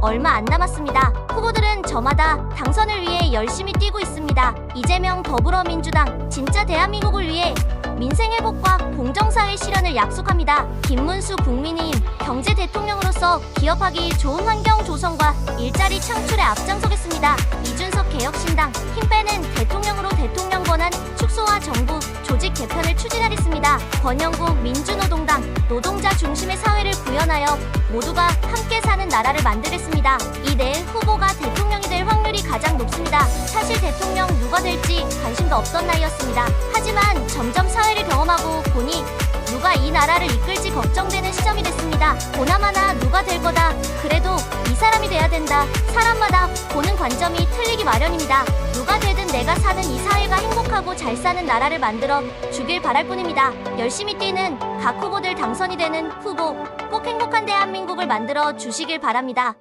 얼마 안 남았습니다. 후보들은 저마다 당선을 위해 열심히 뛰고 있습니다. 이재명 더불어민주당 진짜 대한민국을 위해 민생 회복과 공정사회 실현을 약속합니다. 김문수 국민의힘 경제 대통령으로서 기업하기 좋은 환경 조성과 일자리 창출에 앞장서겠습니다. 이준석 개혁신당 힘 빼는 대통령으로 대통령 권한 축소와 정부 조직 개편을 추진하겠습니다. 권영국 민주노동당 노동자 중심의 사회를 구현하여 모두가 함께 사는 나라를 만들겠습니다. 이네 후보가 대통령이 될 확률이 가장 높습니다. 사실 대통령 누가 될지 관심도 없던 나이였습니다. 하지만 점점 사회를 경험하고 보니 누가 이 나라를 이끌지 걱정되는 시점이 됐습니다. 보나마나 누가 될 거다. 그래도 이 사람이 돼야 된다. 사람마다 보는 관점이 틀리기 마련입니다. 행복하고 잘 사는 나라를 만들어 주길 바랄 뿐입니다. 열심히 뛰는 각 후보들 당선이 되는 후보 꼭 행복한 대한민국을 만들어 주시길 바랍니다.